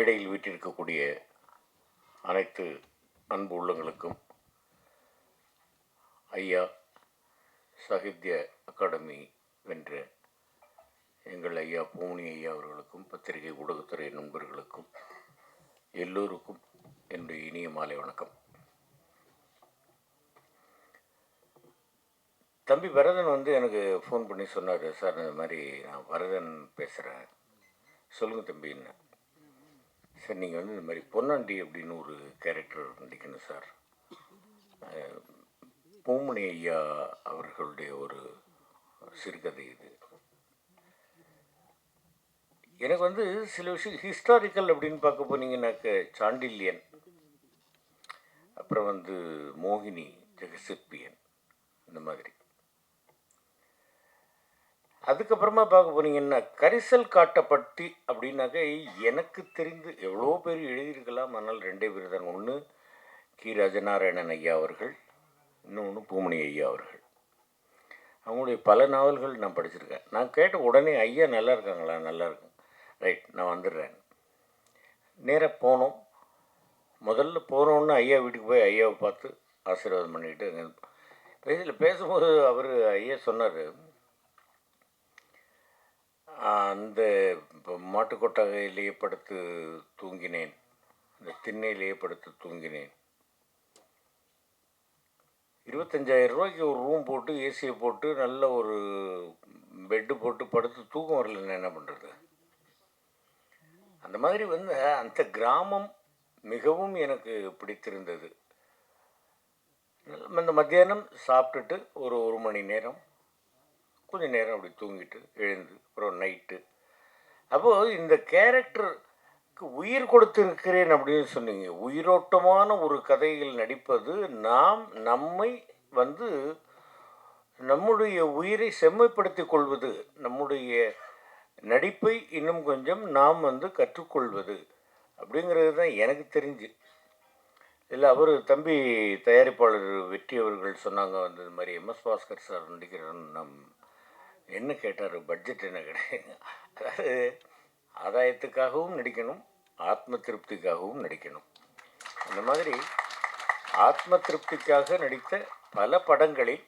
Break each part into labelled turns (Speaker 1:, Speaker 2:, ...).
Speaker 1: மேடையில் வீட்டிருக்கக்கூடிய அனைத்து அன்பு உள்ளங்களுக்கும் ஐயா சாகித்ய அகாடமி வென்ற எங்கள் ஐயா பூமணி ஐயா அவர்களுக்கும் பத்திரிகை ஊடகத்துறை நண்பர்களுக்கும் எல்லோருக்கும் என்னுடைய இனிய மாலை வணக்கம். தம்பி பரதன் வந்து எனக்கு ஃபோன் பண்ணி சொன்னார் சார் இந்த மாதிரி நான் பரதன் பேசுகிறேன் சொல்லுங்கள் தம்பின்னு சார் நீங்கள் வந்து இந்த மாதிரி பொன்னாண்டி அப்படின்னு ஒரு கேரக்டர் நடிக்கணும் சார் பூமணி ஐயா அவர்களுடைய ஒரு சிறுகதை இது. எனக்கு வந்து சில விஷயம் ஹிஸ்டாரிக்கல் அப்படின்னு பார்க்க போனீங்கன்னாக்க சாண்டில்யன் அப்புறம் வந்து மோகினி ஜெகசிற்பியன் இந்த மாதிரி. அதுக்கப்புறமா பார்க்க போனீங்கன்னா கரிசல் காட்டப்பட்டி அப்படின்னாக்க எனக்கு தெரிந்து எவ்வளோ பேர் எழுதியிருக்கலாம். ஆனால் ரெண்டே பேர் தான் ஒன்று கி. ராஜநாராயணன் ஐயா அவர்கள் இன்னொன்று பூமணி ஐயா அவர்கள். அவங்களுடைய பல நாவல்கள் நான் படிச்சிருக்கேன். நான் கேட்ட உடனே ஐயா நல்லா இருக்காங்களா? நல்லா இருக்கும். ரைட் நான் வந்துடுறேன். நேராக போனோம். முதல்ல போனோன்னு ஐயா வீட்டுக்கு போய் ஐயாவை பார்த்து ஆசீர்வாதம் பண்ணிக்கிட்டு அங்கே பேசல. பேசும்போது அவர் ஐயா சொன்னார் அந்த இப்போ மாட்டுக்கொட்டகையிலேயே படுத்து தூங்கினேன். அந்த திண்ணையிலேயே படுத்து தூங்கினேன். இருபத்தஞ்சாயிரம் ரூபாய்க்கு ஒரு ரூம் போட்டு ஏசியை போட்டு நல்ல ஒரு பெட்டு போட்டு படுத்து தூக்கம் வரலன்னு என்ன பண்ணுறது அந்த மாதிரி வந்து அந்த கிராமம் மிகவும் எனக்கு பிடித்திருந்தது. அந்த மத்தியானம் சாப்பிட்டுட்டு ஒரு ஒரு மணி நேரம் கொஞ்ச நேரம் அப்படி தூங்கிட்டு எழுந்து அப்புறம் நைட்டு அப்போது இந்த கேரக்டருக்கு உயிர் கொடுத்திருக்கிறேன் அப்படின்னு சொன்னீங்க. உயிரோட்டமான ஒரு கதையில் நடிப்பது நாம் நம்மை வந்து நம்முடைய உயிரை செம்மைப்படுத்திக் கொள்வது நம்முடைய நடிப்பை இன்னும் கொஞ்சம் நாம் வந்து கற்றுக்கொள்வது அப்படிங்கிறது தான் எனக்கு தெரிஞ்சு. இல்லை அவர் தம்பி தயாரிப்பாளர் வெற்றி அவர்கள் சொன்னாங்க வந்து இது மாதிரி எம்எஸ் பாஸ்கர் சார் நடிக்கிறோன்னு நம் என்ன கேட்டார்? பட்ஜெட் என்ன கிடையாது அதாவது ஆதாயத்துக்காகவும் நடிக்கணும் ஆத்ம திருப்திக்காகவும் நடிக்கணும். இந்த மாதிரி ஆத்ம திருப்திக்காக நடித்த பல படங்களில்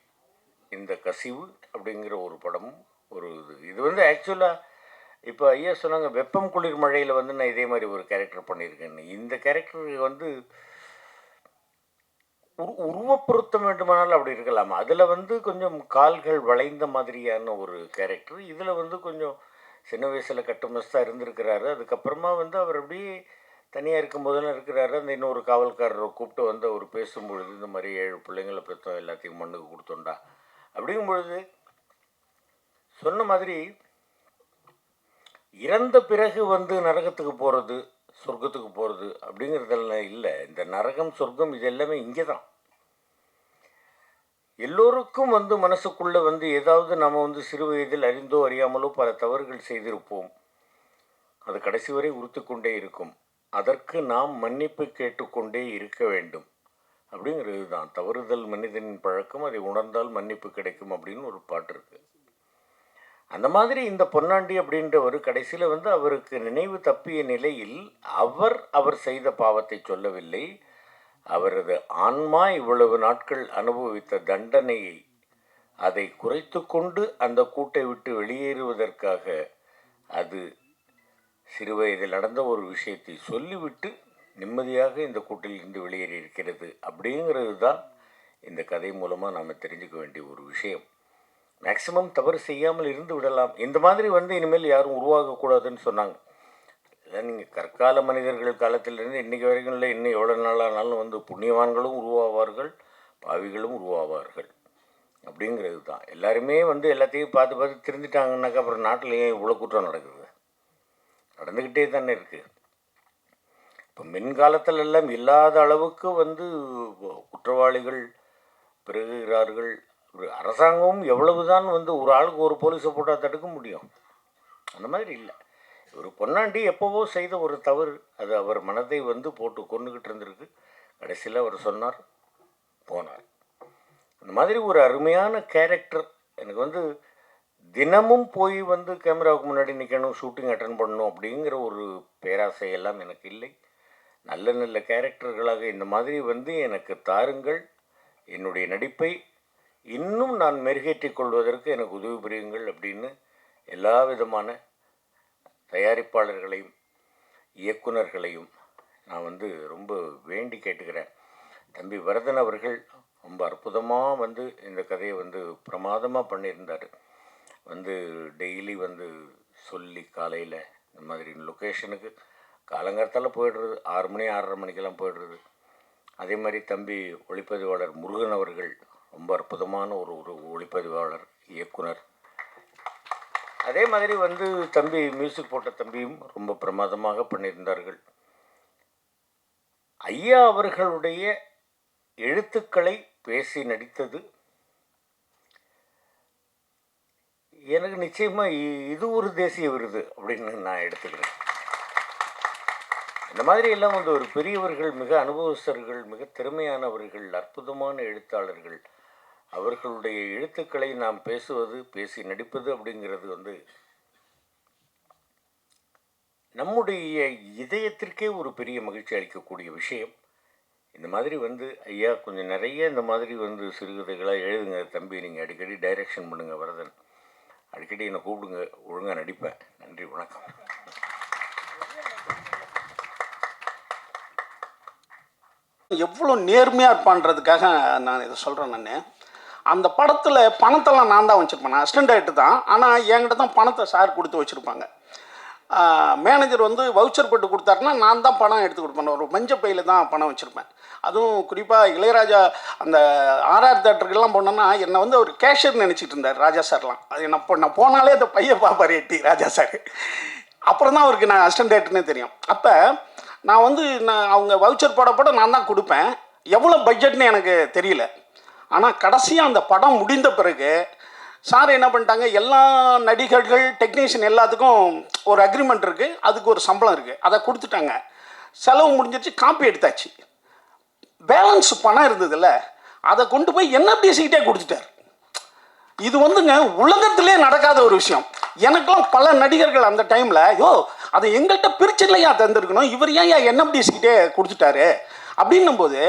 Speaker 1: இந்த கசிவு அப்படிங்கிற ஒரு படமும் ஒரு இது. இது வந்து ஆக்சுவலாக இப்போ ஐயா சொன்னாங்க வெப்பம் குளிர் மழையில் வந்து நான் இதே மாதிரி ஒரு கேரக்டர் பண்ணியிருக்கேன்னு. இந்த கேரக்டர் வந்து உரு உருவப்பொருத்தம் வேண்டுமானாலும் அப்படி இருக்கலாம். அதில் வந்து கொஞ்சம் கால்கள் வளைந்த மாதிரியான ஒரு கேரக்டர் இதில் வந்து கொஞ்சம் சின்ன வயசில் கட்டுமஸ்தாக இருந்திருக்கிறாரு. அதுக்கப்புறமா வந்து அவர் அப்படியே தனியாக இருக்கும் போதெல்லாம் இருக்கிறாரு. அந்த இன்னொரு காவல்காரரை கூப்பிட்டு வந்து அவர் பேசும்பொழுது இந்த மாதிரி ஏழு பிள்ளைங்களை பெற்றோம் எல்லாத்தையும் மண்ணுக்கு கொடுத்தோண்டா அப்படிங்கும்பொழுது சொன்ன மாதிரி இறந்த பிறகு வந்து நரகத்துக்கு போகிறது சொர்க்கத்துக்கு போகிறது அப்படிங்கிறதெல்லாம் இல்லை. இந்த நரகம் சொர்க்கம் இது எல்லாமே இங்கே தான் எல்லோருக்கும் வந்து மனசுக்குள்ளே வந்து ஏதாவது நம்ம வந்து சிறு வயதில் அறிந்தோ அறியாமலோ பல தவறுகள் செய்திருப்போம். அது கடைசி வரை உறுத்து கொண்டே இருக்கும். அதற்கு நாம் மன்னிப்பு கேட்டுக்கொண்டே இருக்க வேண்டும். அப்படிங்கிறது தான் தவறுதல் மனிதனின் பழக்கம். அதை உணர்ந்தால் மன்னிப்பு கிடைக்கும் அப்படின்னு ஒரு பாட்டு இருக்குது அந்த மாதிரி இந்த பொன்னாண்டி அப்படின்றவர் கடைசியில் வந்து அவருக்கு நினைவு தப்பிய நிலையில் அவர் அவர் செய்த பாவத்தை சொல்லவில்லை. அவரது ஆன்மா இவ்வளவு நாட்கள் அனுபவித்த தண்டனையை அதை குறைத்து கொண்டு அந்த கூட்டை விட்டு வெளியேறுவதற்காக அது சிறுவயதில் நடந்த ஒரு விஷயத்தை சொல்லிவிட்டு நிம்மதியாக இந்த கூட்டில் இருந்து வெளியேறி இருக்கிறது அப்படிங்கிறது தான் இந்த கதை மூலமாக நாம் தெரிஞ்சுக்க வேண்டிய ஒரு விஷயம். மேக்சிமம் தவறு செய்யாமல் இருந்து விடலாம். இந்த மாதிரி வந்து இனிமேல் யாரும் உருவாகக்கூடாதுன்னு சொன்னாங்க. நீங்கள் கற்கால மனிதர்கள் காலத்திலிருந்து இன்றைக்கி வரைக்கும் இல்லை. இன்னும் எவ்வளோ நாளானாலும் வந்து புண்ணியவான்களும் உருவாவார்கள் பாவிகளும் உருவாவார்கள். அப்படிங்கிறது தான் எல்லாருமே வந்து எல்லாத்தையும் பார்த்து பார்த்து திருந்திட்டாங்கன்னாக்கா அப்புறம் நாட்டில் ஏன் இவ்வளோ குற்றம் நடக்குது? நடந்துக்கிட்டே தானே இருக்குது இப்போ மின்காலத்தில் எல்லாம் இல்லாத அளவுக்கு வந்து குற்றவாளிகள் பெருகுகிறார்கள் ஒரு அரசாங்கமும் எவ்வளவுதான் வந்து ஒரு ஆளுக்கு ஒரு போலீஸை போட்டால் தடுக்க முடியும்? அந்த மாதிரி இல்லை. ஒரு பொன்னாண்டி எப்போவோ செய்த ஒரு தவறு. அது அவர் மனதை வந்து போட்டு கொண்டுகிட்டு இருந்திருக்கு. கடைசியில் அவர் சொன்னார் போனார். அந்த மாதிரி ஒரு அருமையான கேரக்டர் எனக்கு வந்து தினமும் போய் வந்து கேமராவுக்கு முன்னாடி நிற்கணும் ஷூட்டிங் அட்டன் பண்ணணும் அப்படிங்கிற ஒரு பேராசையெல்லாம் எனக்கு இல்லை. நல்ல நல்ல கேரக்டர்களாக இந்த மாதிரி வந்து எனக்கு தாருங்கள். என்னுடைய நடிப்பை இன்னும் நான் மெருகேற்றிக் கொள்வதற்கு எனக்கு உதவி புரியுங்கள் அப்படின்னு எல்லா விதமான தயாரிப்பாளர்களையும் இயக்குனர்களையும் நான் வந்து ரொம்ப வேண்டி கேட்டுக்கிறேன். தம்பி வரதன் அவர்கள் ரொம்ப அற்புதமாக வந்து இந்த கதையை வந்து பிரமாதமாக பண்ணியிருந்தார். வந்து டெய்லி வந்து சொல்லி காலையில் இந்த மாதிரி லொக்கேஷனுக்கு காலங்காலத்தால் போயிடுறது ஆறு மணி ஆறரை மணிக்கெல்லாம் போயிடுறது. அதே மாதிரி தம்பி ஒளிப்பதிவாளர் முருகன் அவர்கள் ரொம்ப அற்புதமான ஒரு ஒரு ஒளிப்பதிவாளர் இயக்குனர். அதே மாதிரி வந்து தம்பி மியூசிக் போட்ட தம்பியும் ரொம்ப பிரமாதமாக பண்ணியிருந்தார்கள். ஐயா அவர்களுடைய எழுத்துக்களை பேசி நடித்தது. எனக்கு நிச்சயமாக இது ஒரு தேசிய விருது அப்படின்னு நான் எடுத்துக்கிறேன். இந்த மாதிரி எல்லாம் வந்து ஒரு பெரியவர்கள் மிக அனுபவஸ்தர்கள் மிக திறமையானவர்கள் அற்புதமான எழுத்தாளர்கள் அவர்களுடைய எழுத்துக்களை நாம் பேசுவது பேசி நடிப்பது அப்படிங்கிறது வந்து நம்முடைய இதயத்திற்கே ஒரு பெரிய மகிழ்ச்சி அளிக்கக்கூடிய விஷயம். இந்த மாதிரி வந்து ஐயா கொஞ்சம் நிறைய இந்த மாதிரி வந்து சிறுகதைகளாக எழுதுங்க தம்பி. நீங்கள் அடிக்கடி டைரக்ஷன் பண்ணுங்கள் வரதன். அடிக்கடி என்னை கூப்பிடுங்க ஒழுங்காக நடிப்பேன். நன்றி வணக்கம்.
Speaker 2: எவ்வளோ நேர்மையாக இருப்பான்றதுக்காக நான் இதை சொல்கிறேன் நான். அந்த படத்தில் பணத்தெல்லாம் நான் தான் வச்சுருப்பேன். நான் அசிஸ்டன்ட் ஆகிட்டு தான். ஆனால் என்கிட்ட தான் பணத்தை சார் கொடுத்து வச்சுருப்பாங்க. மேனேஜர் வந்து வவுச்சர் போட்டு கொடுத்தாருன்னா நான் தான் பணம் எடுத்து கொடுப்பேன். ஒரு மஞ்சள் பையில் தான் பணம் வச்சுருப்பேன். அதுவும் குறிப்பாக இளையராஜா அந்த ஆர்ஆர் தேட்டருக்கெல்லாம் போனோன்னா என்னை வந்து ஒரு கேஷியர் நினச்சிட்டு இருந்தார் ராஜா சார்லாம் அது நான் போ- நான் போனாலே அந்த பையன் பாப்பார் எட்டி ராஜா சார் அப்புறம் தான் அவருக்கு நான் அசிஸ்டன்ட் டேரக்டர்னே தெரியும். அப்போ நான் வந்து நான் அவங்க வவுச்சர் போட போட நான் தான் கொடுப்பேன். எவ்வளோ பட்ஜெட்னு எனக்கு தெரியல. ஆனால் கடைசியாக அந்த படம் முடிந்த பிறகு சார் என்ன பண்ணிட்டாங்க? எல்லா நடிகர்கள் டெக்னீஷியன் எல்லாத்துக்கும் ஒரு அக்ரிமெண்ட் இருக்குது அதுக்கு ஒரு சம்பளம் இருக்குது அதை கொடுத்துட்டாங்க. செலவு முடிஞ்சிருச்சு காப்பி எடுத்தாச்சு. பேலன்ஸ் பணம் இருந்ததில்ல. அதை கொண்டு போய் என்எஃப்டிசிக்கிட்டே கொடுத்துட்டார். இது வந்துங்க உலகத்திலே நடக்காத ஒரு விஷயம். எனக்கெல்லாம் பல நடிகர்கள் அந்த டைமில் யோ அதை எங்கள்கிட்ட பிரிச்சிடலையா தந்திருக்கணும்? இவர் ஏன் ஏன் கொடுத்துட்டாரு? அப்படின்னும் போது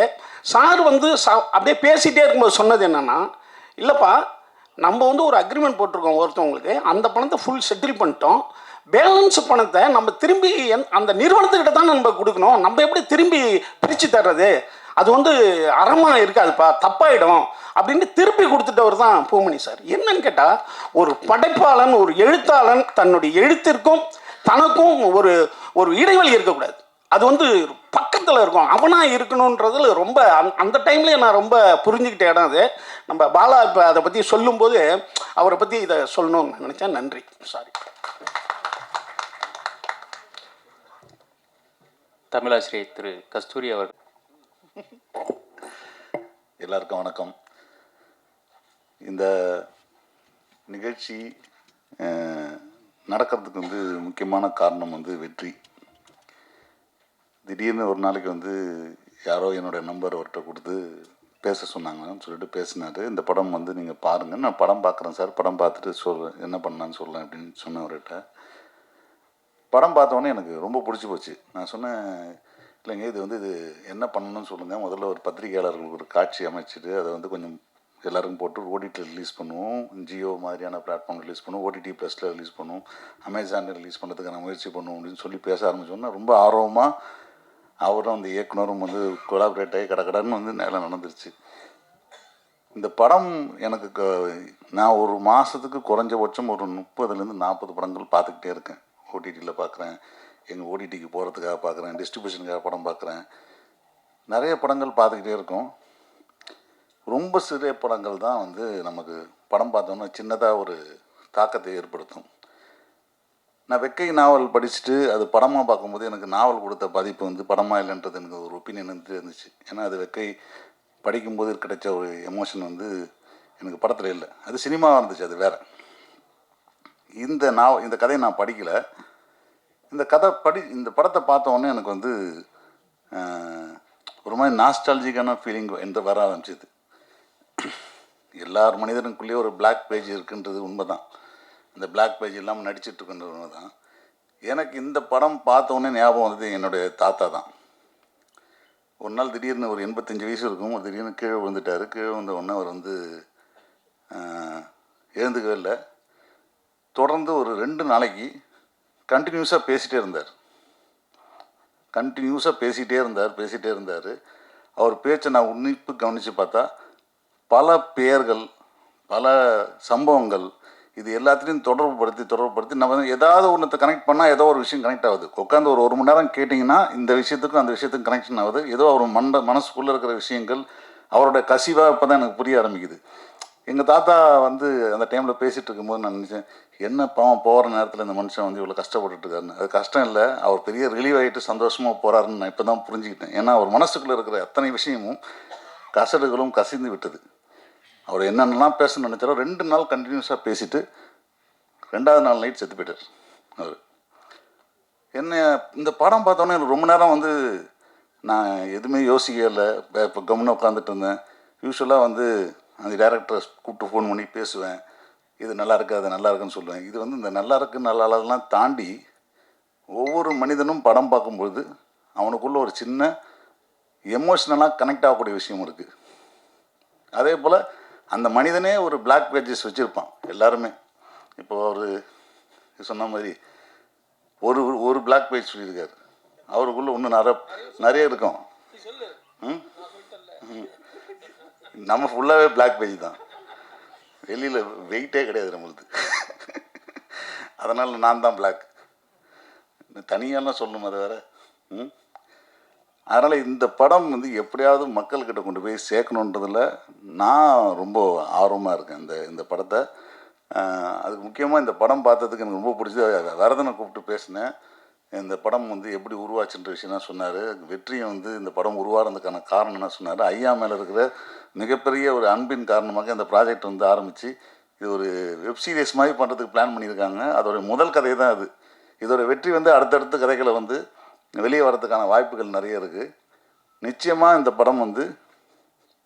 Speaker 2: சார் வந்து சா அப்படியே பேசிகிட்டே இருக்கும்போது சொன்னது என்னென்னா இல்லைப்பா நம்ம வந்து ஒரு அக்ரிமெண்ட் போட்டிருக்கோம் ஒருத்தவங்களுக்கு. அந்த பணத்தை ஃபுல் செட்டில் பண்ணிட்டோம். பேலன்ஸ் பணத்தை நம்ம திரும்பி எந்- அந்த நிறுவனத்துக்கிட்ட தான் நம்ம கொடுக்கணும். நம்ம எப்படி திரும்பி பிரித்து தர்றது? அது வந்து அறமாக இருக்காதுப்பா தப்பாயிடும். அப்படின்னு திருப்பி கொடுத்துட்டவர் தான் பூமணி சார். என்னன்னு கேட்டால் ஒரு படைப்பாளன் ஒரு எழுத்தாளன் தன்னுடைய எழுத்திற்கும் தனக்கும் ஒரு ஒரு இடைவெளி இருக்கக்கூடாது. அது வந்து பக்கத்தில் இருக்கும். அவனாக இருக்கணுன்றதுல ரொம்ப அந்த- அந்த டைம்லேயே நான் ரொம்ப புரிஞ்சுக்கிட்ட இடம் அது. நம்ம பாலா இப்போ அதை பற்றி சொல்லும்போது அவரை பற்றி இதை சொல்லணும்னு நினச்சேன். நன்றி. சாரி
Speaker 3: தமிழாசிரியர் திரு கஸ்தூரி அவர்கள்
Speaker 4: எல்லாருக்கும் வணக்கம். இந்த நிகழ்ச்சி நடக்கிறதுக்கு வந்து முக்கியமான காரணம் வந்து வெற்றி. திடீர்னு ஒரு நாளைக்கு வந்து யாரோ என்னோட நம்பர் அவர்கிட்ட கொடுத்து பேச சொன்னாங்கன்னு சொல்லிட்டு பேசினாரு. இந்த படம் வந்து நீங்கள் பாருங்கள் நான் படம் பார்க்குறேன் சார். படம் பார்த்துட்டு சொல்கிறேன் என்ன பண்ணான்னு சொல்கிறேன் அப்படின்னு சொன்னேன் அவர்கிட்ட. படம் பார்த்தோன்னே எனக்கு ரொம்ப பிடிச்சி போச்சு. நான் சொன்னேன் இல்லைங்க இது வந்து இது என்ன பண்ணணும்னு சொல்லுங்கள் முதல்ல ஒரு பத்திரிகையாளர்களுக்கு ஒரு காட்சி அமைச்சிட்டு அதை வந்து கொஞ்சம் எல்லாருக்கும் போட்டு ஓடிடியில் ரிலீஸ் பண்ணுவோம். ஜியோ மாதிரியான பிளாட்ஃபார்ம் ரிலீஸ் பண்ணுவோம். ஓடிடி ப்ளஸில் ரிலீஸ் பண்ணுவோம். அமேசானில் ரிலீஸ் பண்ணுறதுக்கான முயற்சி பண்ணுவோம் அப்படின்னு சொல்லி பேச ஆரம்பித்தோன்னா ரொம்ப ஆர்வமாக அவரும் அந்த இயக்குனரும் வந்து கொலாபரேட் ஆகி கடகடன்னு வந்து நேரம் நடந்துருச்சு. இந்த படம் எனக்கு க- நான் ஒரு மாதத்துக்கு குறைஞ்சபட்சம் ஒரு முப்பதுலேருந்து நாற்பது படங்கள் பார்த்துக்கிட்டே இருக்கேன். ஓடிடியில் பார்க்குறேன் எங்கள் ஓடிடிக்கு போகிறதுக்காக பார்க்குறேன் டிஸ்ட்ரிபியூஷனுக்காக படம் பார்க்குறேன். நிறைய படங்கள் பார்த்துக்கிட்டே இருக்கோம். ரொம்ப சிறிய படங்கள் தான் வந்து நமக்கு படம் பார்த்தோன்னா சின்னதாக ஒரு தாக்கத்தை ஏற்படுத்தும். நான் வெக்கை நாவல் படிச்சுட்டு அது படமாக பார்க்கும்போது எனக்கு நாவல் கொடுத்த பாதிப்பு வந்து படமாக இல்லைன்றது எனக்கு ஒரு ஒப்பீனியன் வந்து இருந்துச்சு. ஏன்னா அது வெக்கை படிக்கும்போது கிடைச்ச ஒரு எமோஷன் வந்து எனக்கு படத்தில் இல்லை. அது சினிமாவாக இருந்துச்சு அது வேற. இந்த நாவல் இந்த கதையை நான் படிக்கலை. இந்த கதை படி இந்த படத்தை பார்த்த உடனே எனக்கு வந்து ஒரு மாதிரி நாஸ்டாலஜிக்கான ஃபீலிங் எந்த வர ஆரம்பிச்சது. எல்லார் மனிதனுக்குள்ளேயே ஒரு பிளாக் பேஜ் இருக்குன்றது உண்மை தான் இந்த பிளாக் பேஜ் இல்லாமல் நடிச்சிட்டு இருக்கின்றவங்க தான் எனக்கு இந்த படம் பார்த்த உடனே ஞாபகம் வந்தது என்னுடைய தாத்தா தான். ஒரு நாள் திடீர்னு ஒரு எண்பத்தஞ்சு வயசு இருக்கும். ஒரு திடீர்னு கீழே விழுந்துட்டார். கீழே விழுந்த உடனே அவர் வந்து எழுந்துக்கவே இல்லை. தொடர்ந்து ஒரு ரெண்டு நாளைக்கு கண்டினியூஸாக பேசிகிட்டே இருந்தார். கண்டினியூஸாக பேசிகிட்டே இருந்தார் பேசிகிட்டே இருந்தார். அவர் பேச்சை நான் உன்னிப்பு கவனித்து பார்த்தா பல பெயர்கள் பல சம்பவங்கள் இது எல்லாத்துலேயும் தொடர்புபடுத்தி தொடர்புபடுத்தி நம்ம ஏதாவது ஒன்றத்தை கனெக்ட் பண்ணால் ஏதோ ஒரு விஷயம் கனெக்ட் ஆகுது. உட்காந்து ஒரு ஒரு மணி நேரம் கேட்டிங்கன்னா இந்த விஷயத்துக்கும் அந்த விஷயத்துக்கும் கனெக்ஷன் ஆகுது. ஏதோ அவர் மண்ட மனசுக்குள்ளே இருக்கிற விஷயங்கள் அவரோட கசிவாக இப்போ தான் எனக்கு புரிய ஆரம்பிக்குது. எங்கள் தாத்தா வந்து அந்த டைமில் பேசிகிட்டு இருக்கும்போது நான் நினச்சேன் என்ன பாவம் போகிற நேரத்தில் இந்த மனுஷன் வந்து இவ்வளோ கஷ்டப்பட்டுட்டு இருக்காருன்னு அது கஷ்டம் இல்லை. அவர் பெரிய ரிலீவ் ஆகிட்டு சந்தோஷமாக போகிறாருன்னு நான் இப்போ தான் புரிஞ்சுக்கிட்டேன். ஏன்னா அவர் மனசுக்குள்ளே இருக்கிற அத்தனை விஷயமும் கசடுகளும் கசிந்து விட்டது. அவர் என்னென்னலாம் பேசணும்னு நினச்சாரோ ரெண்டு நாள் கண்டினியூஸாக பேசிட்டு ரெண்டாவது நாள் நைட் செத்து போயிட்டார் அவர். என்ன இந்த படம் பார்த்தோன்னே எனக்கு ரொம்ப நேரம் வந்து நான் எதுவுமே யோசிக்கலை. இப்போ கம்முன்னு உட்காந்துட்டு இருந்தேன். யூஸ்வலாக வந்து அந்த டேரக்டரை கூப்பிட்டு ஃபோன் பண்ணி பேசுவேன். இது நல்லா இருக்குது அது நல்லா இருக்குன்னு சொல்லுவேன். இது வந்து இந்த நல்லா இருக்கு நல்லா இல்லாதெல்லாம் தாண்டி ஒவ்வொரு மனிதனும் படம் பார்க்கும்பொழுது அவனுக்குள்ள ஒரு சின்ன எமோஷ்னலாக கனெக்ட் ஆகக்கூடிய விஷயம் இருக்குது அதே போல் அந்த மனிதனே ஒரு பிளாக் பேஜஸ் வச்சுருப்பான் எல்லாருமே. இப்போ அவர் சொன்ன மாதிரி ஒரு ஒரு பிளாக் பேஜ் சொல்லியிருக்காரு. அவருக்குள்ளே இன்னும் நிறைய நிறைய இருக்கும். ம்? நம்ம ஃபுல்லாகவே பிளாக் பேஜ் தான். வெளியில் வெயிட்டே கிடையாது நம்மளுக்கு. அதனால் நான் தான் பிளாக் தனியாலாம் சொல்லணும் அது வேறு. ம்? அதனால் இந்த படம் வந்து எப்படியாவது மக்கள்கிட்ட கொண்டு போய் சேர்க்கணுன்றதுல நான் ரொம்ப ஆர்வமாக இருக்கேன் இந்த இந்த படத்தை. அதுக்கு முக்கியமாக இந்த படம் பார்த்ததுக்கு எனக்கு ரொம்ப பிடிச்சது. வரதனை கூப்பிட்டு பேசினேன். இந்த படம் வந்து எப்படி உருவாச்சுன்ற விஷயம்லாம் சொன்னார். வெற்றியை வந்து இந்த படம் உருவாகிறதுக்கான காரணம் என்ன சொன்னார். ஐயா மேலே இருக்கிற மிகப்பெரிய ஒரு அன்பின் காரணமாக இந்த ப்ராஜெக்ட் வந்து ஆரம்பித்து இது ஒரு வெப்சீரிஸ் மாதிரி பண்ணுறதுக்கு பிளான் பண்ணியிருக்காங்க. அதோட முதல் கதை தான் அது. இதோட வெற்றி வந்து அடுத்தடுத்த கதைகளை வந்து வெளியே வரதுக்கான வாய்ப்புகள் நிறைய இருக்குது நிச்சயமாக இந்த படம் வந்து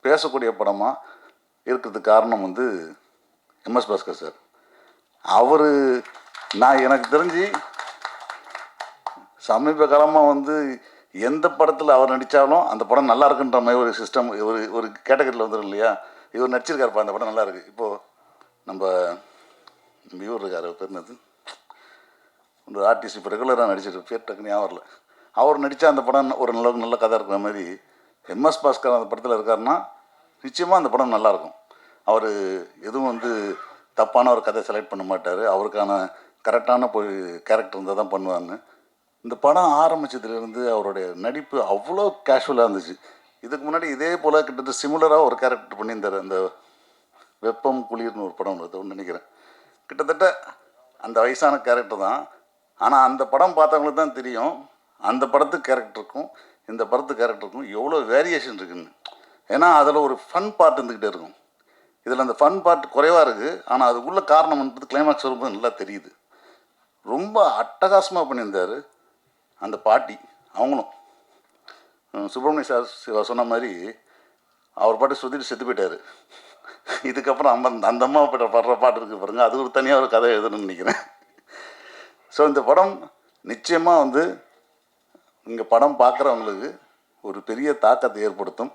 Speaker 4: பேசக்கூடிய படமாக இருக்கிறதுக்கு காரணம் வந்து எம்எஸ் பாஸ்கர் சார். அவர் நான் எனக்கு தெரிஞ்சு சமீப காலமாக வந்து எந்த படத்தில் அவர் நடித்தாலும் அந்த படம் நல்லா இருக்குன்ற மாதிரி ஒரு சிஸ்டம் ஒரு ஒரு கேட்டகரியில் வந்துடும் இல்லையா? இவர் நடிச்சிருக்காருப்பா அந்த படம் நல்லா இருக்குது இப்போது நம்ம இவர் இருக்கார் அவர் பேர் என்னது? ஒரு ஆர்டிஸ்ட் இப்போ ரெகுலராக நடிச்சிருக்கு பேர் டக்குன்னு ஞாபகம் வரல. அவர் நடித்த அந்த படம் ஒரு நல்ல நல்ல கதை இருக்கிற மாதிரி எம்எஸ் பாஸ்கர் அந்த படத்தில் இருக்காருன்னா நிச்சயமாக அந்த படம் நல்லாயிருக்கும். அவர் எதுவும் வந்து தப்பான ஒரு கதை செலக்ட் பண்ண மாட்டார். அவருக்கான கரெக்டான போய் கேரக்டர் இருந்தால் தான் பண்ணுவாங்க இந்த படம் ஆரம்பிச்சதுலேருந்து அவருடைய நடிப்பு அவ்வளோ கேஷுவலாக இருந்துச்சு. இதுக்கு முன்னாடி இதே போல் கிட்டத்தட்ட சிமிலராக ஒரு கேரக்டர் பண்ணியிருந்தார். அந்த வெப்பம் குளிர்னு ஒரு படம் ஒன்று நினைக்கிறேன். கிட்டத்தட்ட அந்த வயசான கேரக்டர் தான். ஆனால் அந்த படம் பார்த்தவங்களுக்கு தான் தெரியும். அந்த படத்து கேரக்டருக்கும் இந்த படத்து கேரக்டருக்கும் எவ்வளோ வேரியேஷன் இருக்குன்னு. ஏன்னா அதில் ஒரு ஃபன் பார்ட் இருந்துக்கிட்டே இருக்கும். இதில் அந்த ஃபன் பார்ட் குறைவாக இருக்குது ஆனால் அதுக்குள்ள காரணம்ன்றது கிளைமாக்ஸ் வரும்போது நல்லா தெரியுது. ரொம்ப அட்டகாசமாக பண்ணியிருந்தார் அந்த பாட்டி அவங்களும். சுப்பிரமணிய சார் சிவா சொன்ன மாதிரி அவர் பாட்டு சுற்றிட்டு செத்து போயிட்டார். இதுக்கப்புறம் அம்மா அந்த அம்மா பாட்டு பாடுற பாட்டு இருக்குது பாருங்க. அது ஒரு தனியாக ஒரு கதை எழுதணும்னு நினைக்கிறேன். ஸோ இந்த படம் நிச்சயமாக வந்து இங்கே படம் பார்க்குறவங்களுக்கு ஒரு பெரிய தாக்கத்தை ஏற்படுத்தும்.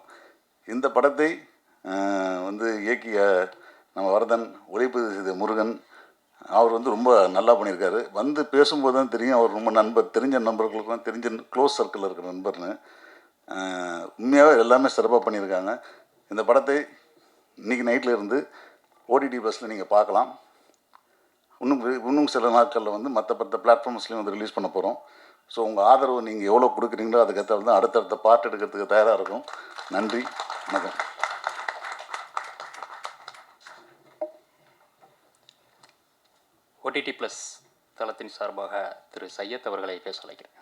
Speaker 4: இந்த படத்தை வந்து இயக்கிய நம்ம வரதன் ஒளிப்பதிவு செய்த முருகன் அவர் வந்து ரொம்ப நல்லா பண்ணியிருக்காரு. வந்து பேசும்போது தான் தெரியும் அவர் ரொம்ப நண்பர் தெரிஞ்ச நண்பர்களுக்கும் தெரிஞ்ச க்ளோஸ் சர்க்கிளில் இருக்கிற நண்பர்னு. உண்மையாகவே எல்லாமே சிறப்பாக பண்ணியிருக்காங்க. இந்த படத்தை இன்றைக்கி நைட்டில் இருந்து ஓடிடி பஸ்ஸில் நீங்கள் பார்க்கலாம் இன்னும் இன்னும் சில நாட்களில் வந்து மற்ற மற்ற பிளாட்ஃபார்ம்ஸ்லேயும் வந்து ரிலீஸ் பண்ண போகிறோம் ஸோ உங்கள் ஆதரவு நீங்கள் எவ்வளோ கொடுக்குறீங்களோ அதுக்கேற்ற தான் அடுத்தடுத்த பார்ட் எடுக்கிறதுக்கு தயாராக இருக்கும். நன்றி வணக்கம்.
Speaker 3: ஓடிடி ப்ளஸ் தளத்தின் சார்பாக திரு சையத் அவர்களை பேச அழைக்கிறேன்.